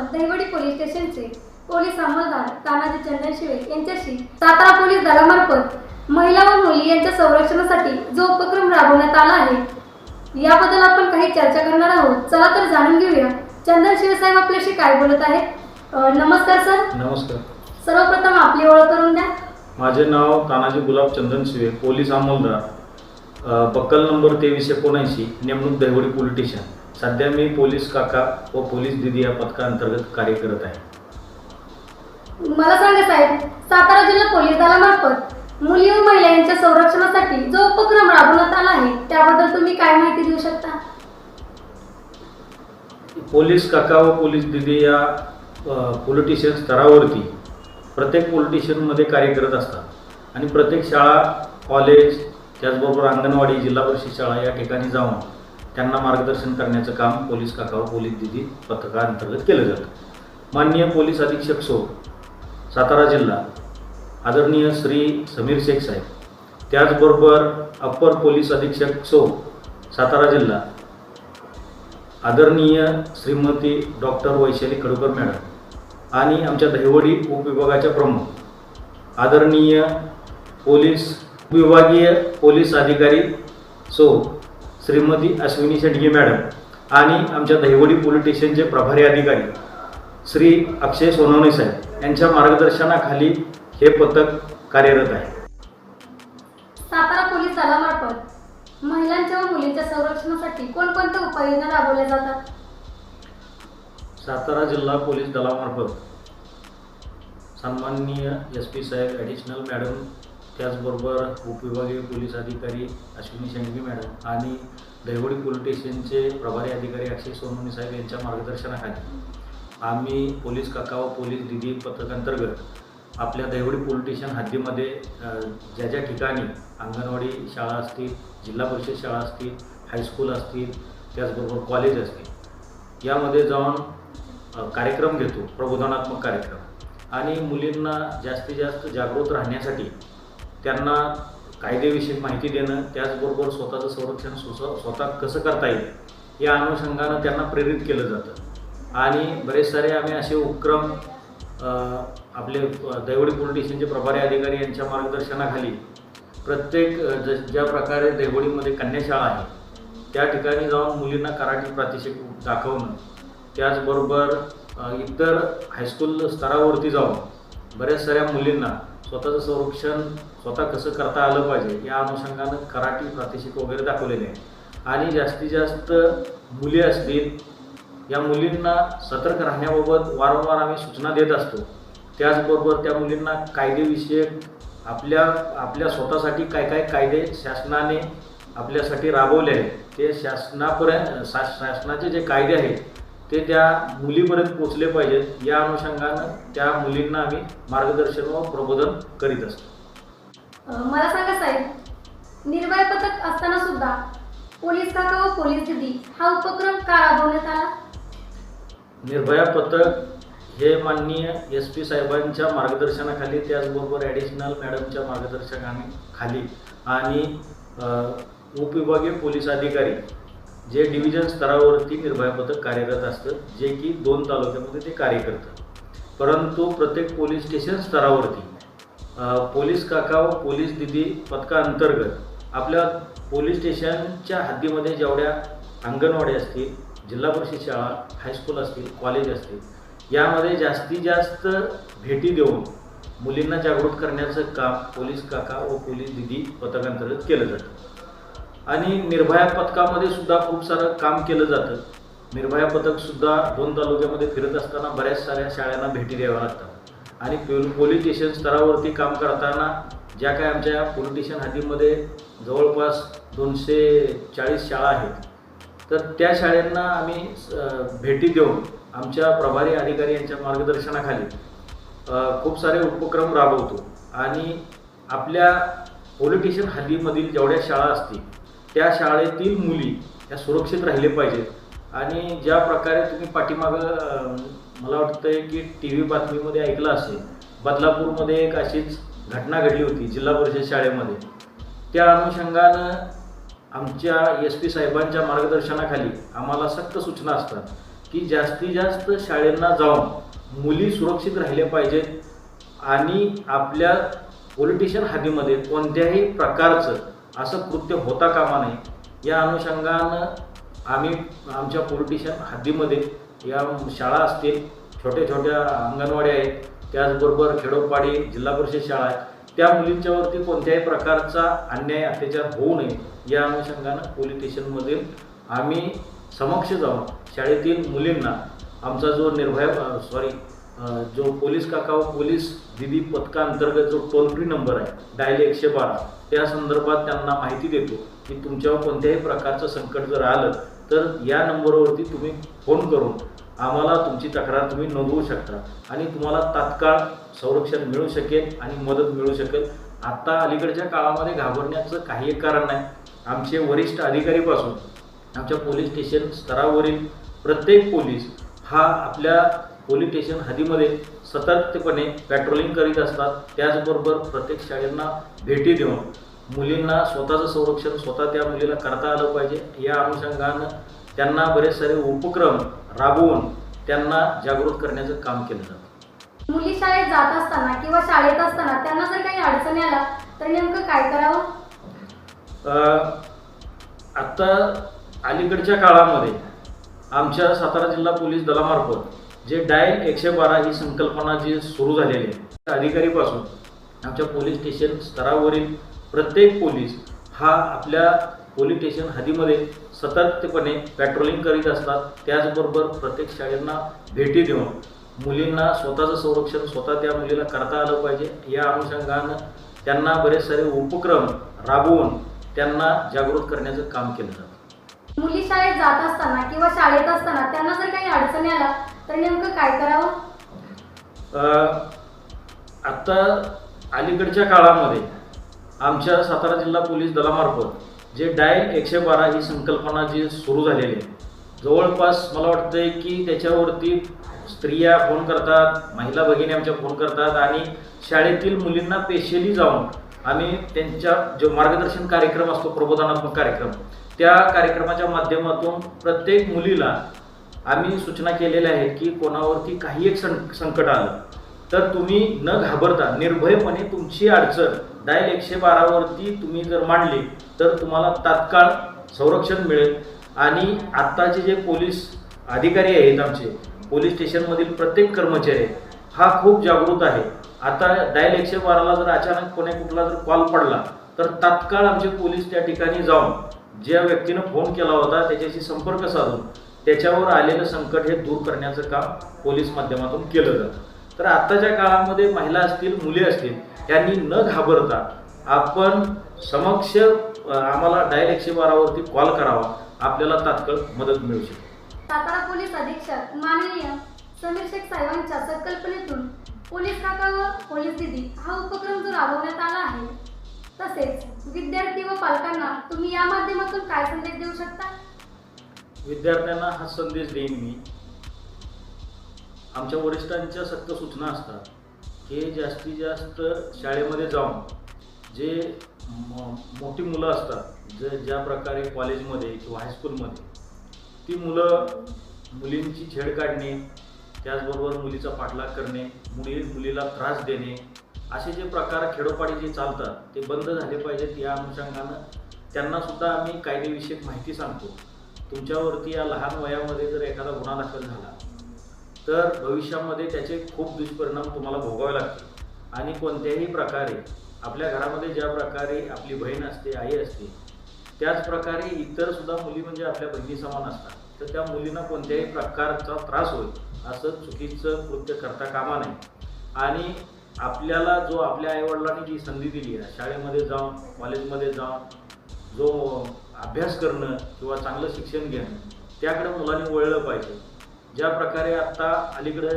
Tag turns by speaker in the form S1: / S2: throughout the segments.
S1: आपण दहिवडी पोलीस स्टेशनचे पोलीस अंमलदार तानाजी चंदनशिवे यांच्याशी सातारा पोलीस दलामार्फत महिला व मुली यांच्या संरक्षणासाठी जो उपक्रम राबवण्यात आला आहे याबद्दल आपण काही चर्चा करणार आहोत. चला तर जाणून घेऊया. चंदनशिवे साहेब आपल्याशी काय बोलत आहेत? नमस्कार सर.
S2: नमस्कार.
S1: सर्वप्रथम आपली ओळख करून द्या.
S2: माझे नाव तानाजी गुलाब चंदन शिवे पोलीस अंमलदार. बक्कल नंबर तेवीस एकोणऐंशी नेमणूक दहिवडी पोलीस स्टेशन. सध्या मी पोलीस काका व पोलीस दिदी या पथकाअंतर्गत कार्य करत आहे.
S1: मला सांगा साहेब सातारा जिल्हा पोलीस दलामार्फत मुली व महिला यांच्या संरक्षणासाठी जो उपक्रम राबवण्यात आला आहे त्याबद्दल तुम्ही काय माहिती देऊ शकता?
S2: पोलीस काका व पोलीस दिदी या पोलिटिशियन स्तरावरती प्रत्येक पोलिटिशियनमध्ये कार्य करत असतात. आणि प्रत्येक शाळा कॉलेज त्याचबरोबर अंगणवाडी जिल्हा परिषद शाळा या ठिकाणी जाऊन त्यांना मार्गदर्शन करण्याचं काम पोलीस काका व पोलीस दिदी पथकाअंतर्गत केलं जातं. माननीय पोलीस अधीक्षक सो सातारा जिल्हा आदरणीय श्री समीर शेख साहेब त्याचबरोबर अप्पर पोलीस अधीक्षक सो सातारा जिल्हा आदरणीय श्रीमती डॉक्टर वैशाली कडूकर मॅडम आणि आमच्या दहिवडी उपविभागाच्या प्रमुख आदरणीय पोलीस विभागीय पोलीस अधिकारी सो श्रीमती अश्विनी शेंडगे मॅडम आणि आमच्या दहिवडी पोलीस स्टेशनचे प्रभारी अधिकारी श्री अक्षय सोनवणे साहेब यांच्या मार्गदर्शनाखाली हे पथक कार्यरत आहे.
S1: सातारा पोलीस दलामार्फत महिलांच्या व मुलींच्या संरक्षणासाठी कोणकोणत्या उपाययोजना राबवल्या जातात?
S2: सातारा जिल्हा पोलीस दलामार्फत सन्माननीय एस पी साहेब ॲडिशनल मॅडम त्याचबरोबर उपविभागीय पोलीस अधिकारी अश्विनी शेंडगे मॅडम आणि दहिवडी पोलीस स्टेशनचे प्रभारी अधिकारी अक्षय सोनवणे साहेब यांच्या मार्गदर्शनाखाली आम्ही पोलीस काका व पोलीस दिदी पथकांतर्गत आपल्या दहिवडी पोलीस स्टेशन हद्दीमध्ये ज्या ज्या ठिकाणी अंगणवाडी शाळा असतील जिल्हा परिषद शाळा असतील हायस्कूल असतील त्याचबरोबर कॉलेज असतील यामध्ये जाऊन कार्यक्रम घेतो प्रबोधनात्मक कार्यक्रम. आणि मुलींना जास्तीत जास्त जागृत राहण्यासाठी त्यांना कायदेविषयक माहिती देणं त्याचबरोबर स्वतःचं संरक्षण स्वतः स्वतः कसं करता येईल या अनुषंगानं त्यांना प्रेरित केलं जातं. आणि बरेच सारे आम्ही असे उपक्रम आपले दैवडी पोलीस स्टेशनचे प्रभारी अधिकारी यांच्या मार्गदर्शनाखाली प्रत्येक ज ज्या प्रकारे दैवडीमध्ये कन्याशाळा आहे त्या ठिकाणी जाऊन मुलींना कराटे प्रातिशिक दाखवणं त्याचबरोबर इतर हायस्कूल स्तरावरती जाऊन बऱ्याच साऱ्या मुलींना स्वतःचं संरक्षण स्वतः कसं करता आलं पाहिजे या अनुषंगानं कराटी प्रादेशिक वगैरे दाखवलेले आहे आणि जास्तीत जास्त मुली असतील या मुलींना सतर्क राहण्याबाबत वारंवार आम्ही सूचना देत असतो. त्याचबरोबर त्या मुलींना कायदेविषयक आपल्या आपल्या स्वतःसाठी काय काय कायदे शासनाने आपल्यासाठी राबवले आहेत ते शासनापर्यंत शा शासनाचे जे कायदे आहेत ते त्या मुलीपर्यंत पोचले पाहिजेत या अनुषंगानं त्या मुलींना आम्ही मार्गदर्शन व प्रबोधन करीत असतो.
S1: मला सांगा साहेब निर्भय पथक असताना सुद्धा पोलीस काका व पोलीस दिदी हा उपक्रम का राबवण्यात आला?
S2: निर्भया पथक हे माननीय एस पी साहेबांच्या मार्गदर्शनाखाली त्याचबरोबर ॲडिशनल मॅडमच्या मार्गदर्शनाने खाली आणि उपविभागीय पोलीस अधिकारी जे डिव्हिजन स्तरावरती निर्भया पथक कार्यरत असतं जे की दोन तालुक्यामध्ये ते कार्य करतं. परंतु प्रत्येक पोलीस स्टेशन स्तरावरती पोलीस काका व पोलीस दिदी पथकाअंतर्गत आपल्या पोलीस स्टेशनच्या हद्दीमध्ये जेवढ्या अंगणवाडी असतील जिल्हा परिषद शाळा हायस्कूल असतील कॉलेज असतील यामध्ये जास्तीत जास्त भेटी देऊन मुलींना जागृत करण्याचं काम पोलीस काका व पोलीस दिदी पथकांतर्गत केलं जातं. आणि निर्भया पथकामध्ये सुद्धा खूप सारं काम केलं जातं. निर्भया पथकसुद्धा दोन तालुक्यामध्ये फिरत असताना बऱ्याच साऱ्या शाळांना भेटी द्याव्या लागतात. आणि पोलीस स्टेशन स्तरावरती काम करताना ज्या काय आमच्या पोलीस स्टेशन हद्दीमध्ये जवळपास दोनशे चाळीस शाळा आहेत. तर त्या शाळांना आम्ही भेटी देऊन आमच्या प्रभारी अधिकारी यांच्या मार्गदर्शनाखाली खूप सारे उपक्रम राबवतो. आणि आपल्या पोलिटिशियन हल्लीमधील जेवढ्या शाळा असतील त्या शाळेतील मुली या सुरक्षित राहिले पाहिजेत. आणि ज्या प्रकारे तुम्ही पाठीमागं मला वाटतंय की टी व्ही बातमीमध्ये ऐकलं असेल बदलापूरमध्ये एक अशीच घटना घडली होती जिल्हा परिषद शाळेमध्ये. त्या अनुषंगानं आमच्या एस पी साहेबांच्या मार्गदर्शनाखाली आम्हाला सक्त सूचना असतात की जास्तीत जास्त शाळेंना जाऊन मुली सुरक्षित राहिल्या पाहिजेत आणि आपल्या पोलिटिशियन हादीमध्ये कोणत्याही प्रकारचं असं कृत्य होता कामा नये. या अनुषंगानं आम्ही आमच्या पोलिटिशन हद्दीमध्ये या शाळा असतील छोट्या छोट्या अंगणवाड्या आहेत त्याचबरोबर खेडोपाडी जिल्हा परिषद शाळा आहे त्या मुलींच्यावरती कोणत्याही प्रकारचा अन्याय अत्याचार होऊ नये. या अनुषंगानं पोलीस स्टेशनमधील आम्ही समक्ष जाऊन शाळेतील मुलींना आमचा जो निर्भया सॉरी जो पोलीस काका व पोलीस दिदी पथकाअंतर्गत जो टोल फ्री नंबर आहे डायल एकशे बारा त्या संदर्भात त्यांना माहिती देतो की तुमच्यावर कोणत्याही प्रकारचं संकट जर आलं तर या नंबरवरती तुम्ही फोन करून आम्हाला तुमची तक्रार तुम्ही नोंदवू शकता आणि तुम्हाला तात्काळ संरक्षण मिळू शकेल आणि मदत मिळू शकेल. आत्ता अलीकडच्या काळामध्ये घाबरण्याचं काही एक कारण नाही. आमचे वरिष्ठ अधिकारीपासून आमच्या पोलीस स्टेशन स्तरावरील प्रत्येक पोलीस हा आपल्या पोलीस स्टेशन हद्दीमध्ये सतर्कपणे पॅट्रोलिंग करीत असतात. त्याचबरोबर प्रत्येक शाळेंना भेटी देऊन मुलींना स्वतःचं संरक्षण स्वतः त्या मुलीला करता आलं पाहिजे. या अनुषंगानं त्यांना बरेच सारे उपक्रम राबवून त्यांना जागृत करण्याचं काम केलं जातं.
S1: मुली शाळेत जात असताना किंवा शाळेत असताना त्यांना जर काही अडचणी आल्या तर नेमकं काय करावं?
S2: अ, आत्ता अलीकडच्या काळामध्ये आमच्या सातारा जिल्हा पोलीस दलामार्फत जे डायल एकशे बारा ही संकल्पना जी सुरू झालेली आहे अधिकारीपासून आमच्या पोलीस स्टेशन स्तरावरील प्रत्येक पोलीस हा आपल्या पोलीस स्टेशन हद्दीमध्ये सतर्कपणे पॅट्रोलिंग करीत असतात. त्याचबरोबर प्रत्येक शाळेंना भेटी देऊन मुलींना स्वतःचं संरक्षण स्वतः त्या मुलीला करता आलं पाहिजे. या अनुषंगानं त्यांना बरेच सारे उपक्रम राबवून त्यांना जागृत करण्याचं काम केलं जातं.
S1: मुली शाळेत जात असताना किंवा शाळेत असताना त्यांना जर काही तर नेमकं काय करावं?
S2: आत्ता अलीकडच्या काळामध्ये आमच्या सातारा जिल्हा पोलीस दलामार्फत जे डायल एकशे बारा ही संकल्पना जी सुरू झालेली आहे जवळपास मला वाटतंय की त्याच्यावरती स्त्रिया फोन करतात महिला भगिनी आमच्या फोन करतात आणि शाळेतील मुलींना पेशली जाऊन आम्ही त्यांच्या जो मार्गदर्शन कार्यक्रम असतो प्रबोधनात्मक कार्यक्रम त्या कार्यक्रमाच्या माध्यमातून प्रत्येक मुलीला आम्ही सूचना केलेल्या आहेत की कोणावरती काही एक सं संकट आलं तर तुम्ही न घाबरता निर्भयपणे तुमची अडचण डायल एकशे बारावरती तुम्ही जर मांडली तर तुम्हाला तात्काळ संरक्षण मिळेल. आणि आत्ताचे जे पोलीस अधिकारी आहेत आमचे पोलीस स्टेशनमधील प्रत्येक कर्मचारी हा खूप जागृत आहे. आता डायल एकशे बाराला जर अचानक कोणी कुठला जर कॉल पडला तर तात्काळ आमचे पोलीस त्या ठिकाणी जाऊन ज्या व्यक्तीनं फोन केला होता त्याच्याशी संपर्क साधून त्याच्यावर आलेलं संकट हे दूर करण्याचं काम पोलीस माध्यमातून केलं जातं. तर आत्ताच्या काळामध्ये महिला असतील मुले असतील यांनी न घाबरता आपण समक्ष आम्हाला डायल एकशे बारावरती कॉल करावा. आपल्याला तात्काळ मदत मिळू शकते
S1: सातारा पोलीस अधीक्षक माननीय समीर शेख साहेबांच्या संकल्पनेतून पोलीस काका व पोलीस दिदी हा उपक्रम जो राबवण्यात आला आहे तसेच विद्यार्थी व पालकांना तुम्ही या माध्यमातून काय संदेश देऊ शकता?
S2: विद्यार्थ्यांना हा संदेश देईन मी. आमच्या वरिष्ठांच्या सक्त सूचना असतात की जास्तीत जास्त शाळेमध्ये जाऊन जे मोठी मुलं असतात जे ज्या प्रकारे कॉलेजमध्ये किंवा हायस्कूलमध्ये ती मुलं मुलींची छेड काढणे त्याचबरोबर मुलीचा पाठलाग करणे मुली मुलीला त्रास देणे असे जे प्रकार खेडोपाडी जे चालतात ते बंद झाले पाहिजेत या अनुषंगानं त्यांनासुद्धा आम्ही कायदेविषयक माहिती सांगतो. तुमच्यावरती या लहान वयामध्ये जर एखादा गुन्हा दाखल झाला तर भविष्यामध्ये त्याचे खूप दुष्परिणाम तुम्हाला भोगावे लागतील. आणि कोणत्याही प्रकारे आपल्या घरामध्ये ज्या प्रकारे आपली बहीण असते आई असते त्याच प्रकारे इतर सुद्धा मुली म्हणजे आपल्या बहिणी समान असतात. तर त्या मुलींना कोणत्याही प्रकारचा त्रास होईल असं चुकीचं कृत्य करता कामा नये. आणि आपल्याला जो आपल्या आईवडिलांनी जी संधी दिली आहे शाळेमध्ये जाऊन कॉलेजमध्ये जाऊन जो अभ्यास करणं किंवा चांगलं शिक्षण घेणं त्याकडे मुलांनी वळलं पाहिजे. ज्या प्रकारे आत्ता अलीकडे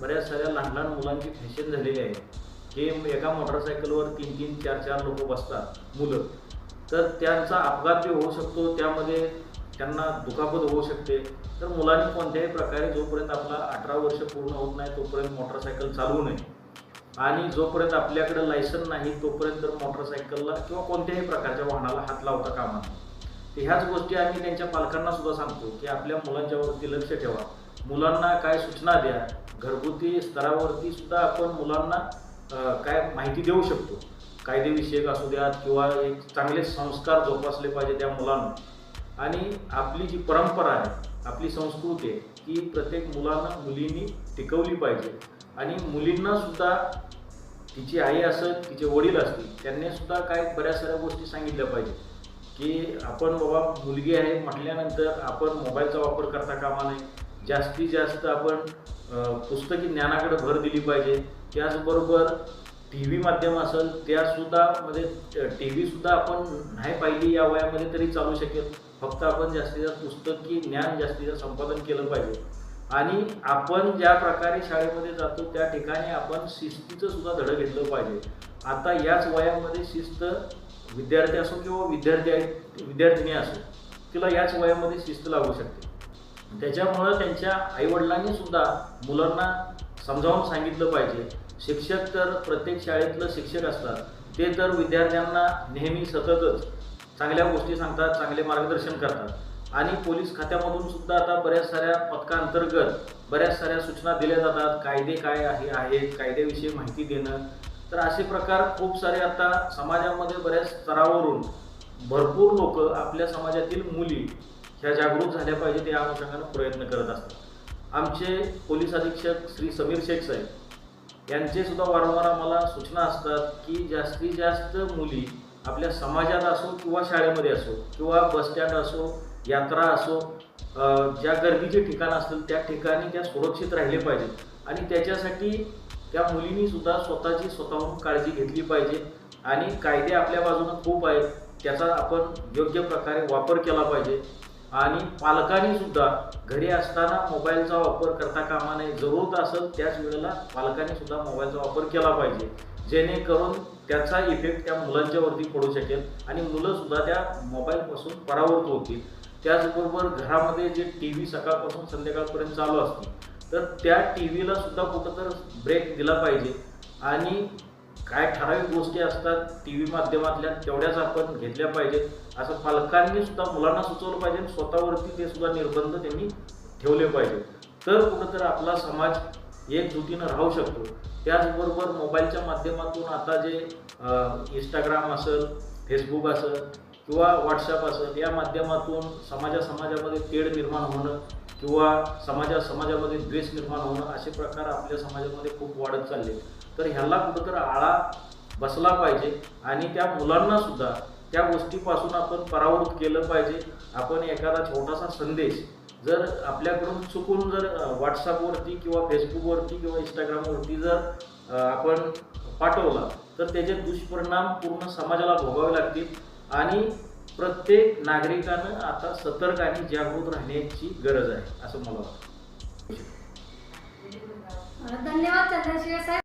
S2: बऱ्याच साऱ्या लहान लहान मुलांची फॅशन झालेली आहे हे एका मोटरसायकलवर तीन तीन चार चार लोक बसतात मुलं. तर त्यांचा अपघात जे होऊ शकतो त्यामध्ये त्यांना दुखापत होऊ शकते. तर मुलांनी कोणत्याही प्रकारे जोपर्यंत आपला अठरा वर्ष पूर्ण होत नाही तोपर्यंत मोटरसायकल चालवू नये. आणि जोपर्यंत आपल्याकडे लायसन नाही तोपर्यंत मोटरसायकलला किंवा कोणत्याही प्रकारच्या वाहनाला हात लावता कामा नये. तर ह्याच गोष्टी आम्ही त्यांच्या पालकांना सुद्धा सांगतो की आपल्या मुलांच्यावरती लक्ष ठेवा. मुलांना काय सूचना द्या घरगुती स्तरावरती सुद्धा आपण मुलांना काय माहिती देऊ शकतो. कायदेविषयक असू द्यात किंवा एक चांगले संस्कार जोपासले पाहिजे त्या मुलांना. आणि आपली जी परंपरा आहे आपली संस्कृती आहे ती प्रत्येक मुलांना मुलींनी टिकवली पाहिजे. आणि मुलींना सुद्धा तिची आई असत तिचे वडील असतील त्यांनी सुद्धा काय बऱ्याच साऱ्या गोष्टी सांगितल्या पाहिजे की आपण बाबा मुलगी आहे म्हटल्यानंतर आपण मोबाईलचा वापर करता कामा नये. जास्तीत जास्त आपण पुस्तकी ज्ञानाकडे भर दिली पाहिजे. त्याचबरोबर टी व्ही माध्यम असेल त्यासुद्धा म्हणजे टी व्हीसुद्धा आपण नाही पाहिली या वयामध्ये तरी चालू शकेल. फक्त आपण जास्तीत जास्त पुस्तकी ज्ञान जास्तीत जास्त संपादन केलं पाहिजे. आणि आपण ज्या प्रकारे शाळेमध्ये जातो त्या ठिकाणी आपण शिस्तीचं सुद्धा धडं घेतलं पाहिजे. आता याच वयामध्ये शिस्त विद्यार्थी असो किंवा विद्यार्थी आहे विद्यार्थिनी असो तिला याच वयामध्ये शिस्त लागू शकते. त्याच्यामुळं त्यांच्या आईवडिलांनी सुद्धा मुलांना समजावून सांगितलं पाहिजे. शिक्षक तर प्रत्येक शाळेतलं शिक्षक असतात. ते तर विद्यार्थ्यांना नेहमी सततच चांगल्या गोष्टी सांगतात चांगले मार्गदर्शन करतात. आणि पोलीस खात्यामधून सुद्धा आता बऱ्याच साऱ्या पथकांतर्गत बऱ्याच साऱ्या सूचना दिल्या जातात. कायदे काय आहे आहेत कायद्याविषयी माहिती देणं तर असे प्रकार खूप सारे आता समाजामध्ये बऱ्याच स्तरावरून भरपूर लोक आपल्या समाजातील मुली ह्या जागृत झाल्या पाहिजे या अनुषंगानं प्रयत्न करत असतात. आमचे पोलीस अधीक्षक श्री समीर शेख साहेब यांचे सुद्धा वारंवार आम्हाला सूचना असतात की जास्तीत जास्त मुली आपल्या समाजात असो किंवा शाळेमध्ये असो किंवा बसस्टँड असो यात्रा असो ज्या गर्दीचे ठिकाण असतील त्या ठिकाणी त्या सुरक्षित राहिले पाहिजेत. आणि त्याच्यासाठी त्या मुलींनी सुद्धा स्वतःची स्वतःहून काळजी घेतली पाहिजे. आणि कायदे आपल्या बाजूनं खूप आहेत. त्याचा आपण योग्य प्रकारे वापर केला पाहिजे. आणि पालकांनी सुद्धा घरी असताना मोबाईलचा वापर करता कामा नये जरूरत असेल त्याच वेळेला पालकांनी सुद्धा मोबाईलचा वापर केला पाहिजे. जेणेकरून त्याचा इफेक्ट त्या मुलांच्यावरती पडू शकेल आणि मुलं सुद्धा त्या मोबाईलपासून परावृत्त होतील. त्याचबरोबर घरामध्ये जे टी व्ही सकाळपासून संध्याकाळपर्यंत चालू असते तर त्या टी व्हीला सुद्धा कुठं तर ब्रेक दिला पाहिजे. आणि काय ठराविक गोष्टी असतात टी व्ही माध्यमातल्या तेवढ्याच आपण घेतल्या पाहिजेत. असं पालकांनी सुद्धा मुलांना सुचवलं पाहिजे आणि स्वतःवरती ते सुद्धा निर्बंध त्यांनी ठेवले पाहिजे. तर कुठंतर आपला समाज एकजुटीनं राहू शकतो. त्याचबरोबर मोबाईलच्या माध्यमातून आता जे इंस्टाग्राम असेल फेसबुक असेल किंवा व्हॉट्सअप असेल या माध्यमातून समाजा समाजामध्ये तेढ निर्माण होणं किंवा समाजा समाजामध्ये द्वेष निर्माण होणं असे प्रकार आपल्या समाजामध्ये खूप वाढत चालले. तर ह्याला कुठंतरी आळा बसला पाहिजे आणि त्या मुलांना सुद्धा त्या गोष्टीपासून आपण परावृत्त केलं पाहिजे. आपण एखादा छोटासा संदेश जर आपल्याकडून चुकून जर व्हॉट्सअपवरती किंवा फेसबुकवरती किंवा इंस्टाग्रामवरती जर आपण पाठवला तर त्याचे दुष्परिणाम पूर्ण समाजाला भोगावे लागतील. आणि प्रत्येक नागरिकानं आता सतर्क आणि जागृत राहण्याची गरज आहे असं मला वाटतं.
S1: धन्यवाद चंद्रशेखर साहेब.